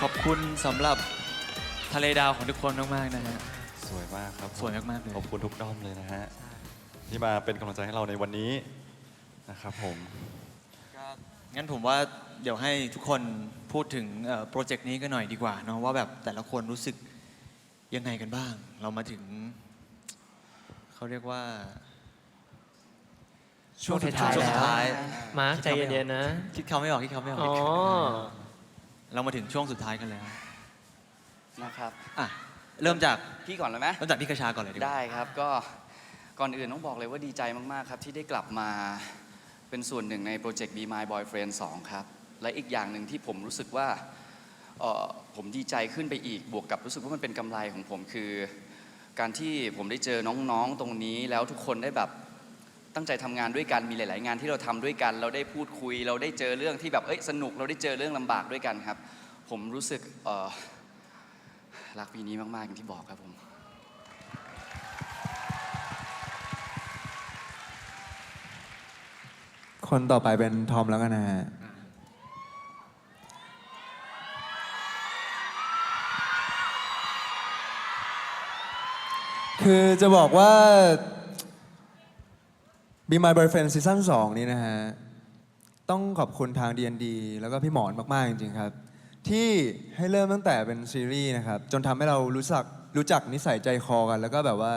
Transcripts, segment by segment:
ขอบคุณสำหรับทะเลดาวของทุกคนมากๆนะฮะ สวยมากครับสวยมากๆเลย ขอบคุณทุกด้อมเลยนะฮะที่มาเป็นกำลังใจให้เราในวันนี้นะครับผมงั้นผมว่าเดี๋ยวให้ทุกคนพูดถึงเอ่อโปรเจกต์นี้กันหน่อยดีกว่าเนาะว่าแบบแต่ละคนรู้สึกยังไงกันบ้าง เรามาถึง เขาเรียกว่า ช่วงท้ายๆช่วงสุดท้าย มาร์คใจเย็นๆนะ คิดเขาไม่ออกคิดเขาไม่ออก อ๋อ เรามาถึงช่วงสุดท้ายกันแล้วนะครับอะเริ่มจากพี่ก่อนเลยไหมเริ่มจากพี่กระชาก่อนเลยดีกว่า ได้ครับก็ก่อนอื่นต้องบอกเลยว่าดีใจมาก ๆ ครับ ที่ได้กลับมาเป็นส่วนหนึ่งในโปรเจกต์ Be My Boyfriend 2 ครับ และอีกอย่างหนึ่งที่ผมรู้สึกว่าเอ่อผมดีใจขึ้นไปอีกบวกกับรู้สึกว่ามันเป็นกำไรของผมคือ การที่ผมได้เจอน้อง ๆ ตรงนี้แล้วทุกคนได้แบบ ตั้งใจทำงานด้วยกันมีหลาย ๆ งานที่เราทำด้วยกัน เราได้พูดคุย เราได้เจอเรื่องที่แบบเอ้ยสนุก เราได้เจอเรื่องลำบากด้วยกันครับ ผมรู้สึกรักปีนี้มาก ๆ อย่างที่บอกครับผมคนต่อไปเป็นทอมแล้วกันนะฮะคือจะบอกว่า Be My Boyfriend ซีซั่น2นี้นะฮะ ต้องขอบคุณทาง D&D แล้วก็พี่หมอนมาก ๆ จริง ๆ ครับ ที่ให้เริ่มตั้งแต่เป็นซีรีส์นะครับ จนทำให้เรารู้จักรู้จักนิสัยใจคอกัน แล้วก็แบบว่า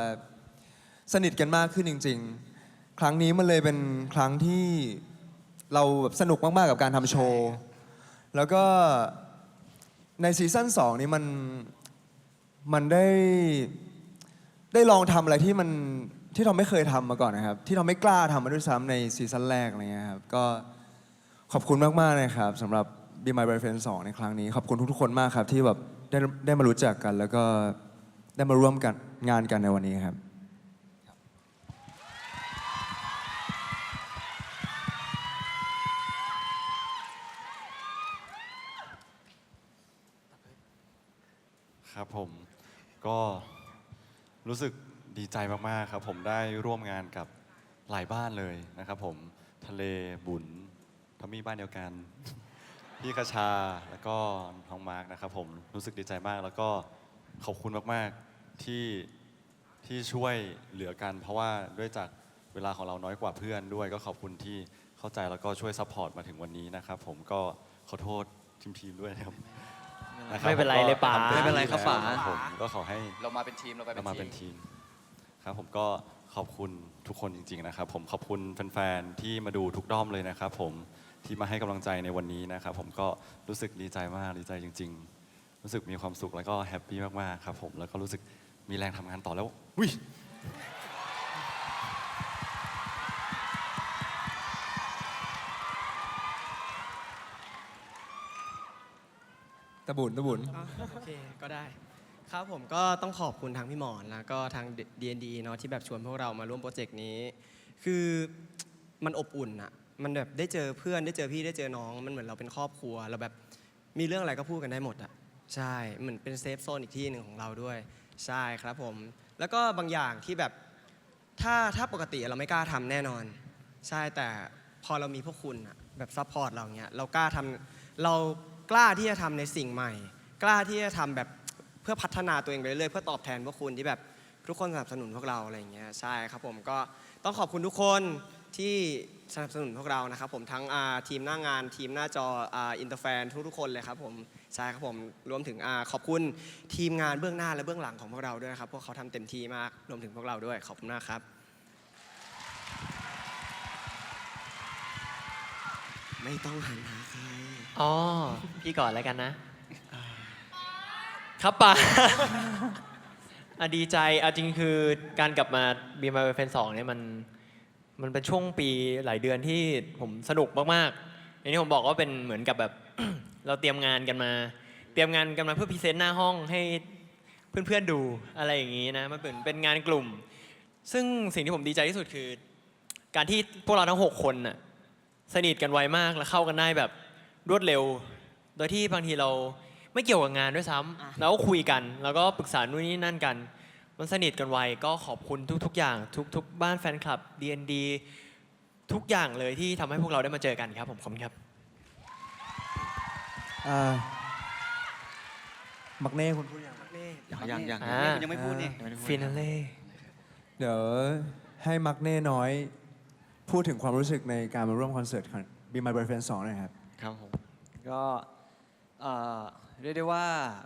สนิทกันมากขึ้นจริง ๆ ครั้งนี้มันเลยเป็นครั้งที่เราแบบสนุกมาก ๆ กับการทำโชว์ แล้วก็ในซีซั่น2นี้มันมันได้ได้ลองทำอะไรที่มัน ที่เราไม่เคยทำมาก่อนนะครับ ที่เราไม่กล้าทำมาด้วยซ้ำในซีซั่นแรกอะไรเงี้ยครับก็ขอบคุณมากๆเลยครับสำหรับ Be My Boyfriend 2 ในครั้งนี้ ขอบคุณทุกๆคนมากครับ ที่แบบได้ได้มารู้จักกัน แล้วก็ได้มาร่วมกันงานกันในวันนี้ครับ ครับผมก็รู้สึก ดีใจมากๆครับ ผมได้ร่วมงานกับหลายบ้านเลยนะครับ ผมทะเลบุญทอมมี่บ้านเดียวกัน พี่คชาแล้วก็น้องมาร์กนะครับ ผมรู้สึกดีใจมากแล้วก็ขอบคุณมากๆที่ที่ช่วยเหลือกัน เพราะว่าด้วยจากเวลาของเราน้อยกว่าเพื่อนด้วย ก็ขอบคุณที่เข้าใจแล้วก็ช่วยซัพพอร์ตมาถึงวันนี้นะครับ ผมก็ขอโทษทีมทีมๆด้วยนะครับะคบไม่เป็นไรเลยป๋าทำต็ไม่เป็นไรครับป๋า แล้วผมก็ขอให้เรามาเป็นทีม เราไปเราเป็นมาทีเป็นมทีม ครับผมก็ขอบคุณทุกคนจริง ๆ นะครับ ผมขอบคุณแฟนๆที่มาดูทุกด้อมเลยนะครับผมที่มาให้กำลังใจในวันนี้นะครับ ผมก็รู้สึกดีใจมากดีใจจริง ๆ รู้สึกมีความสุขแล้วก็แฮปปี้มากๆครับผมแล้วก็รู้สึกมีแรงทำงานต่อแล้วอุ้ยตะบุญตะบุญอะโอเค ก็ได้ ครับผมก็ต้องขอบคุณทางพี่หมอนแล้วก็ทาง D&D เนาะที่แบบชวนพวกเรามาร่วมโปรเจกต์นี้ คือมันอบอุ่นอะมันแบบได้เจอเพื่อนได้เจอพี่ได้เจอน้อง มันเหมือนเราเป็นครอบครัวเราแบบมีเรื่องอะไรก็พูดกันได้หมดอะใช่เหมือนเป็นเซฟโซนอีกที่หนึ่งของเราด้วย ใช่ครับผม แล้วก็บางอย่างที่แบบถ้าถ้าปกติเราไม่กล้าทำแน่นอน ใช่แต่พอเรามีพวกคุณอะแบบซัพพอร์ตเราเนี้ยเรากล้าทำเรากล้าที่จะทำในสิ่งใหม่ กล้าที่จะทำแบบ เพื่อพัฒนาตัวเองไปเรื่อยๆเพื่อตอบแทนพวกคุณที่แบบทุกคนสนับสนุนพวกเราอะไรอย่างเงี้ยใช่ครับผมก็ต้องขอบคุณทุกคนที่สนับสนุนพวกเรานะครับผมทั้งอ่าทีมหน้างาน ทีมหน้าจออ่าอินเตอร์แฟนทุกๆคนเลยครับผมใช่ครับผมรวมถึงอ่าขอบคุณทีมงานเบื้องหน้าและเบื้องหลังของพวกเราด้วยครับพวกเขาทำเต็มที่มากรวมถึงพวกเราด้วยขอบคุณมากครับไม่ต้องหันหาใครอ๋อพี่ก่อนแล้วกันนะ ครับป่า อะดีใจเอาจริงคือการกลับมาบีมาเป็นสองเนี่ยมันมันเป็นช่วงปีหลายเดือนที่ผมสนุกมากๆอย่างที่ผมบอกว่าเป็นเหมือนกับแบบ เราเตรียมงานกันมา เตรียมงานกันมาเพื่อพรีเซนต์หน้าห้องให้เพื่อนๆดูอะไรอย่างนี้นะมันเป็นเป็นงานกลุ่ม ซึ่งสิ่งที่ผมดีใจที่สุดคือ การที่พวกเราทั้งหกคนน่ะสนิทกันไวมากและเข้ากันได้แบบรวดเร็ว โดยที่บางทีเรา ไม่เกี่ยวกับงานด้วยซ้ำเราก็คุยกัน แล้วก็ปรึกษานู่นนี่นั่นกัน มันสนิทกันไวก็ขอบคุณทุก ๆ อย่าง ทุก ๆ บ้านแฟนคลับ DND ทุกอย่างเลยที่ทำให้พวกเราได้มาเจอกันครับผมขอบคุณครับ อ่ามักเน่คุณพูดยังยังยังอ่าคุณยังไม่พูดนี่ยังไม่ได้พูดฟินาเล่เดี๋ยวให้มักเน่น้อย พูดถึงความรู้สึกในการมาร่วมคอนเสิร์ตของ Be My Boyfriend 2หน่อยครับ ครับผม ก็ เอ่อเรียกได้ว่า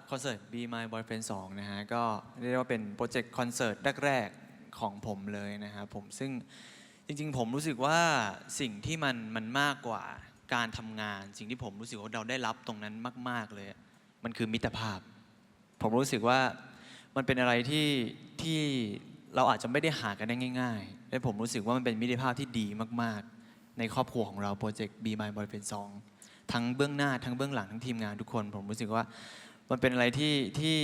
คอนเสิร์ต Be My Boyfriend 2 นะฮะ ก็เรียกได้ว่าเป็นโปรเจกต์คอนเสิร์ตแรกๆของผมเลยนะครับผมซึ่งจริงๆ ผมรู้สึกว่าสิ่งที่มันมันมากกว่าการทำงาน สิ่งที่ผมรู้สึกว่าเราได้รับตรงนั้นมาก ๆเลยมันคือมิตรภาพ ผมรู้สึกว่ามันเป็นอะไรที่ที่เราอาจจะไม่ได้หากันได้ง่าย ๆ และผมรู้สึกว่ามันเป็นมิตรภาพที่ดีมาก ๆ ในครอบครัวของเราโปรเจกต์ Be My Boyfriend 2 ทั้งเบื้องหน้าทั้งเบื้องหลังทั้งทีมงานทุกคน ผมรู้สึกว่ามันเป็นอะไรที่ที่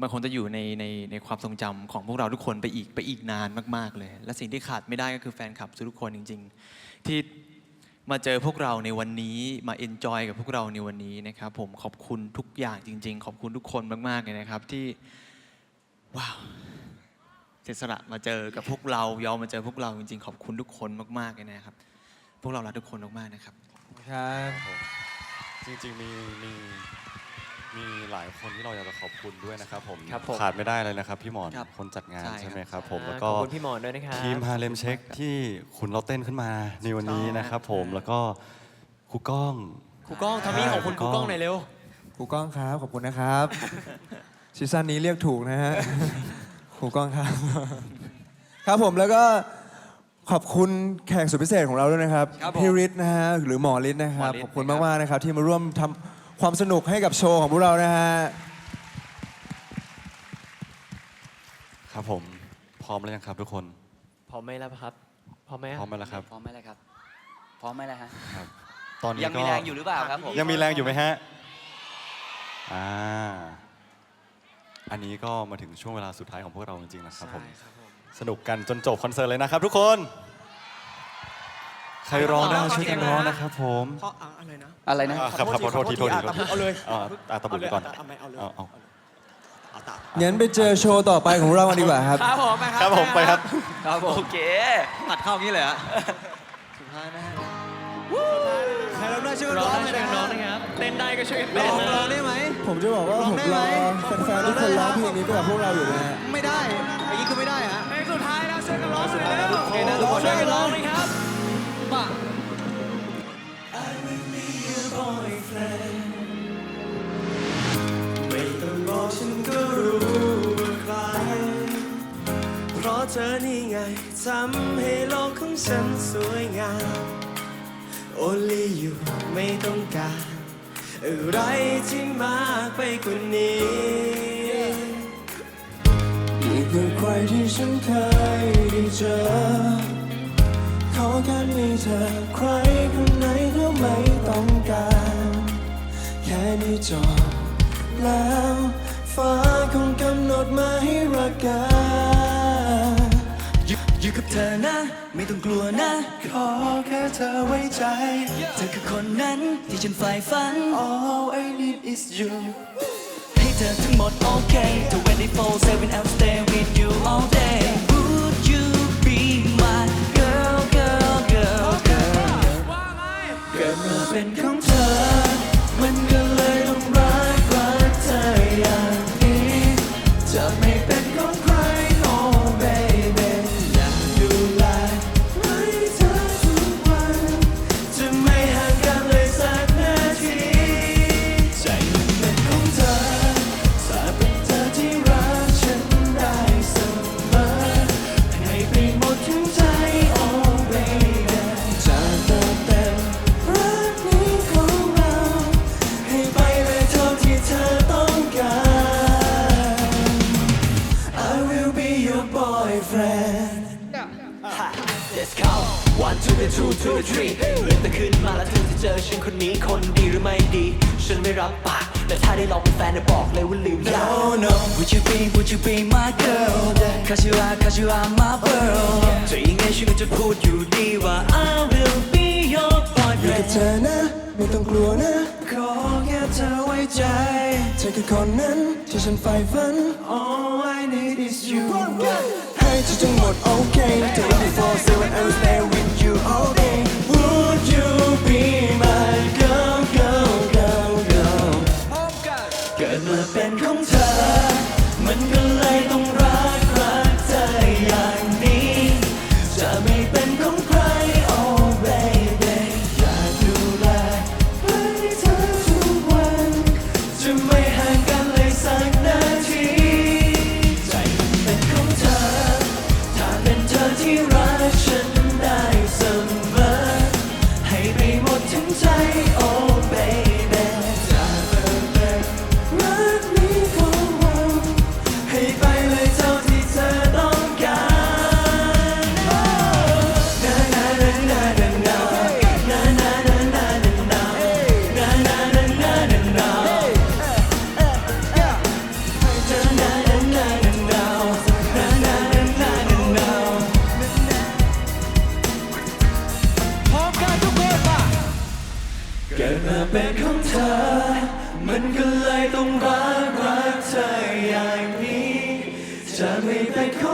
มันคงจะอยู่ในในในความทรงจำของพวกเราทุกคนไปอีกไปอีกนานมาก ๆเลย และสิ่งที่ขาดไม่ได้ก็คือแฟนคลับทุกคนจริง ๆ ที่มาเจอพวกเราในวันนี้มาเอนจอยกับพวกเราในวันนี้นะครับ ผมขอบคุณทุกอย่างจริง ๆ ขอบคุณทุกคนมากๆเลยนะครับที่ว้าวเสียสละมาเจอกับพวกเรายอมมาเจอพวกเราจริง ๆ ขอบคุณทุกคนมากๆเลยนะครับ พวกเรารักทุกคนมากๆนะครับ ครับจริงๆมีมีมีหลายคนที่เราอยากจะขอบคุณด้วยนะครับผมครับผมขาดไม่ได้เลยนะครับพี่หมอนครับคนจัดงานใช่ ใช่ไหมครับครับผมอ่าแล้วก็ ขอบคุณพี่หมอนด้วยนะครับ ทีมฮาเลมเช็คที่คุณเราเต้นขึ้นมาในวันนี้นะครับผมแล้วก็ครูก้อง ครูก้องทำนี้ของคุณครูก้องหน่อยเร็ว ครูก้องครับ ขอบคุณนะครับ ซีซั่นนี้เรียกถูกนะฮะ ครูก้องครับ ครับผมแล้วก็ ขอบคุณแขกสุดพิเศษของเราด้วยนะครับครับผมพี่ฤทธิ์นะฮะหรือหมอฤทธิ์นะครับหมอฤทธิ์ ขอบคุณนะครับมากๆนะครับ ที่มาร่วมทำความสนุกให้กับโชว์ของพวกเรานะฮะครับผมพร้อมแล้วยังครับทุกคน พร้อมไหมแล้วครับพร้อมไหมพร้อมไหมล่ะครับ พร้อมไหมล่ะครับ พร้อมไหมล่ะฮะ ตอนนี้ยังก็มีแรงอยู่หรือเปล่าครับผม ยังมีแรงอยู่ไหมฮะอ่าอันนี้ก็มาถึงช่วงเวลาสุดท้ายของพวกเราจริงๆนะครับผม สนุกกันจนจบคอนเสิร์ตเลยนะครับทุกคน ใครร้องได้ช่วยกันร้องนะครับผม เพราะอะอะไรนะอะไรนะ อ่าครับครับขอโทษทีโทษทีโทษทีเอาเลยอ่าอ่าตะบุกไปก่อนเอาไม่เอาเลยเอาเอา เอาตามงั้นไปเจอโชว์ต่อไปของเรากันดีกว่าครับ ครับผมไปครับผมไปครับ ครับผมโอเค ตัดเข้าอย่างนี้เลยฮะสุดท้ายนะฮะใครร้องได้ช่วยกันร้ร้อองงได้เลยช่วยนะกันร้องฮะนะครับ เต้นได้ก็ช่วยกันเต้นนะร้องได้ไหม ผมจะบอกว่าผมรอแฟนๆทุกคนร้องเพลงนี้ไปกับพวกเราอยู่นะฮะไม่ได้อย่างนี้คือไม่ได้ฮะเพล งสุดท้ายแล้วช่วยกันร้องเลยแล้วโอเคนะทุกคนช่วยกันร้องเลยครับป่ะ ไม่ต้องบอกฉันก็รู้ว่าใคร เพราะเธอนี่ไงทำให้โลกของฉันสวยงาม Only you ไม่ต้องการ อะไรที่มากไปกว่านี้อีกกับใคร ที่ฉันเคยได้เจอ ขอแค่มีเธอใครคนไหนก็ไม่ต้องการ แค่นี้จบแล้วฟ้าคงกำหนดมาให้รักกันอยู่อยู่กับเธอนะ ไม่ต้องกลัวนะ ขอแค่เธอไว้ใจ เธอคือคนนั้นที่ฉันใฝ่ฝัน All I need is you เธอทั้งหมดโอเค24 7 I'll stay with you all day Would you be my girl girl girl girl เกิดมาเป็นของ ง two to the three เลือกแต่ขึ้นมาแล้วเธอจะเจอฉันคนนี้คนดีหรือไม่ดี ฉันไม่รับปากแต่ถ้าได้ลองเป็นแฟนจะบอกเลยว่าลืมยาก No no Would you be Would you be my girl Cause you are Cause you are my pearl จะยังไงฉันก็จะพูดอยู่ดีว่า I will be your boyfriend อยู่กับเธอนะไม่ต้องกลัวนะ ขอแค่เธอไว้ใจ เธอคือคนนั้นที่ฉันใฝ่ฝัน All I need is you ให้เธอทั้งหมดโอเค24 7 I will stay with you all day เมื่อเป็นของเธอ มันก็เลยต้องรักรักเธออย่างนี้ จะไม่เป็นของ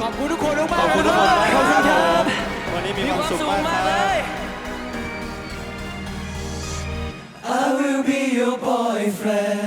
ขอบคุณทุกคนมากๆขอบคุณทุกคนขอบคุณครับ วันนี้มีความสุขมากเลย I will be your boyfriend